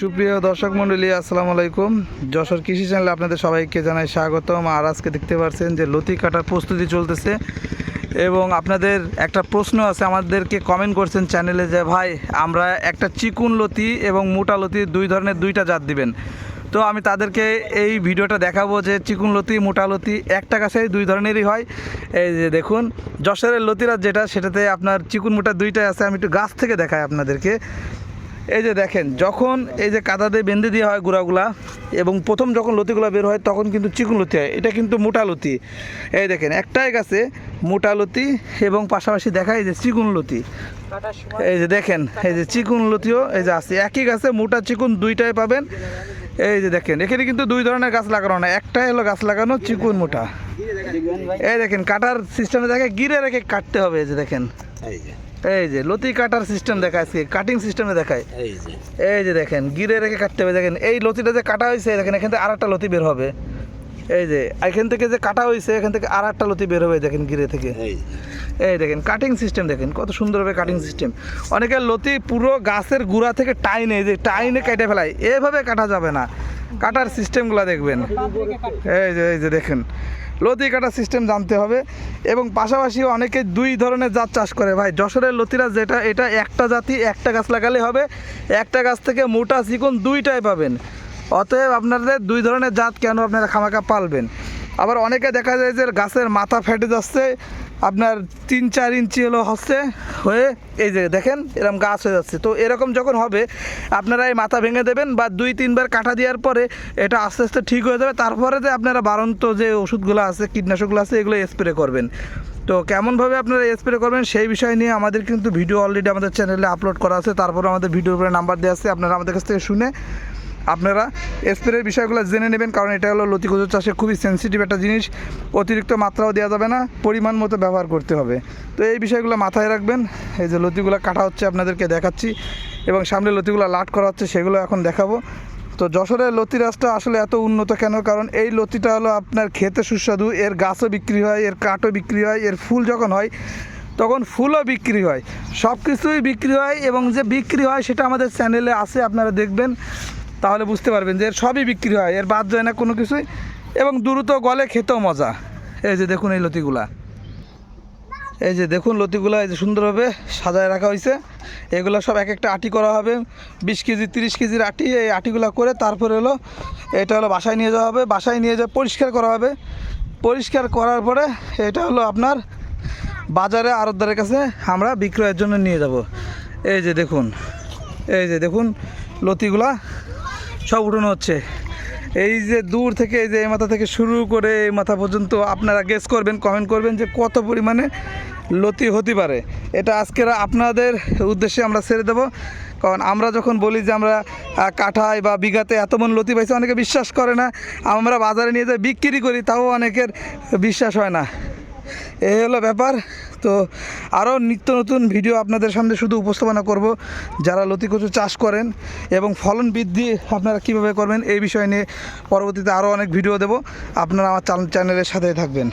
সুপ্রিয় দর্শক মণ্ডলী, আসসালামু আলাইকুম। যশোর কৃষি চ্যানেলে আপনাদের সবাইকে জানাই স্বাগতম। আর আজকে দেখতে পাচ্ছেন যে লতি কাটার প্রস্তুতি চলতেছে। এবং আপনাদের একটা প্রশ্ন আছে, আমাদেরকে কমেন্ট করছেন চ্যানেলে যে, ভাই, আমরা একটা চিকুন লতি এবং মোটা লতি দুই ধরনের দুইটা জাত দিবেন। তো আমি তাদেরকে এই ভিডিওটা দেখাবো যে চিকুন লতি, মোটা লতি একটা গাছে দুই ধরনেরই হয়। এই যে দেখুন, যশোরের লতিরা যেটা, সেটাতে আপনার চিকুন মোটা দুইটাই আছে। আমি একটু গাছ থেকে দেখাই আপনাদেরকে। এই যে দেখেন, যখন এই যে কাদা দিয়ে বেঁধে দেওয়া হয় গুঁড়াগুলা এবং প্রথম যখন লতিগুলো বের হয় তখন কিন্তু চিকুন লতি হয়। এটা কিন্তু মোটা লতি। এই দেখেন, একটাই গাছে মোটা লতি এবং পাশাপাশি দেখায় এই যে চিকুন লতি। এই যে দেখেন, এই যে চিকুন লতিও এই যে আছে। একই গাছে মোটা চিকুন দুইটাই পাবেন। এই যে দেখেন, এখানে কিন্তু দুই ধরনের গাছ লাগানো না একটাই হলো গাছ লাগানো, চিকুন মোটা। এই দেখেন, কাটার সিস্টেমে দেখে গিরে রেখে কাটতে হবে, এই যে দেখেন। এই যে। এই যে লতি কাটার সিস্টেম দেখায় আজকে কাটিং সিস্টেমে দেখায়। এই যে। এই যে দেখেন গিরে রেখে কাটতে হবে। দেখেন এই লতিটা যে কাটা হয়েছে দেখেন এখান থেকে আর একটা লতি বের হবে। এই যে এখান থেকে যে কাটা হয়েছে এখান থেকে আর একটা লতি বের হবে দেখেন গিরে থেকে। এই দেখেন কাটিং সিস্টেম দেখেন কত সুন্দরভাবে কাটিং সিস্টেম অনেকের লতি পুরো গাছের গুঁড়া থেকে টাইনে এই যে টাইনে কেটে ফেলায়। এভাবে কাটা যাবে না। কাটার সিস্টেমগুলো দেখবেন। এই যে এই যে দেখেন। লতি কাটার সিস্টেম জানতে হবে এবং পাশাপাশি অনেকে দুই ধরনের জাত চাষ করে। ভাই, যশোরের লতিরা যেটা, এটা একটা জাতি, একটা গাছ লাগালে হবে। একটা গাছ থেকে মোটা চিকুন দুইটাই পাবেন। অতএব আপনাদের দুই ধরনের জাত কেন আপনারা খামাকা পালবেন? আবার অনেকে দেখা যায় যে গাছের মাথা ফেটে যাচ্ছে আপনার তিন, চার ইঞ্চি হলো হচ্ছে হয়ে, এই যে দেখেন এরকম গাছ হয়ে যাচ্ছে। তো এরকম যখন হবে, আপনারা এই মাথা ভেঙে দেবেন বা দুই, তিনবার কাটা দেওয়ার পরে এটা আস্তে আস্তে ঠিক হয়ে যাবে। তারপরে যে আপনারা বারন্ত যে ওষুধগুলো আছে, কীটনাশকগুলো আছে, এগুলো স্প্রে করবেন। তো কেমনভাবে আপনারা স্প্রে করবেন, সেই বিষয় নিয়ে আমাদের কিন্তু ভিডিও অলরেডি আমাদের চ্যানেলে আপলোড করা আছে। তারপরে আমাদের ভিডিওর উপরে নাম্বার দেওয়া আছে, আপনারা আমাদের কাছ থেকে শুনে আপনারা স্প্রের বিষয়গুলো জেনে নেবেন, কারণ এটা হলো লতিকুজো চাষে খুবই সেন্সিটিভ একটা জিনিস। অতিরিক্ত মাত্রাও দেওয়া যাবে না, পরিমাণ মতো ব্যবহার করতে হবে। তো এই বিষয়গুলো মাথায় রাখবেন, এই যে লতিগুলো কাটা হচ্ছে আপনাদেরকে দেখাচ্ছি, এবং সামনে লতিগুলো লাট করা হচ্ছে সেগুলো এখন দেখাবো। তো যশোরের লতি গাছটা আসলে এত উন্নত কেন? কারণ এই লতিটা হলো আপনার খেতে সুস্বাদু, এর গাছও বিক্রি হয়, এর কাঠও বিক্রি হয়, এর ফুল যখন হয়, তখন ফুলও বিক্রি হয়। সব কিছুই বিক্রি হয়, এবং যে বিক্রি হয় সেটা আমাদের চ্যানেলে আছে, আপনারা দেখবেন। তাহলে বুঝতে পারবেন যে এর সবই বিক্রি হয়, এর বাদ যায় না কোনো কিছুই। এবং দ্রুত গলে খেতেও মজা। এই যে দেখুন এই লতিগুলা। এই যে দেখুন লতিগুলো, এই যে সুন্দরভাবে সাজায় রাখা হয়েছে এগুলো সব এক একটা আটি করা হবে, বিশ কেজি, তিরিশ কেজির আটি। এই আটিগুলো করে তারপরে হলো, এটা হলো বাসায় নিয়ে যাওয়া হবে। বাসায় নিয়ে যাওয়া পরিষ্কার করা হবে। পরিষ্কার করার পরে এটা হলো আপনার বাজারে আড়তদারের কাছে আমরা বিক্রয়ের জন্য নিয়ে যাব। এই যে দেখুন, এই যে দেখুন লতিগুলা। সব উঠানো হচ্ছে। এই যে দূর থেকে, এই যে এই মাথা থেকে শুরু করে এই মাথা পর্যন্ত আপনারা গেস করবেন কমেন্ট করবেন যে কত পরিমাণে লতি হতে পারে। এটা আজকের আপনাদের উদ্দেশ্যে আমরা ছেড়ে দেবো। কারণ আমরা যখন বলি যে আমরা কাঠায় বা বিঘাতে এত মন লতি পাইছি, অনেকে বিশ্বাস করে না। আমরা বাজারে নিয়ে যাই, বিক্রি করি, তাও অনেকের বিশ্বাস হয় না। এই হলো ব্যাপার। তো আরও নিত্য নতুন ভিডিও আপনাদের সামনে শুধু উপস্থাপনা করব। যারা লতি কচু চাষ করেন এবং ফলন বৃদ্ধি আপনারা কীভাবে করবেন এই বিষয় নিয়ে পরবর্তীতে আরও অনেক ভিডিও দেব। আপনারা আমার চ্যানেলের সাথে থাকবেন।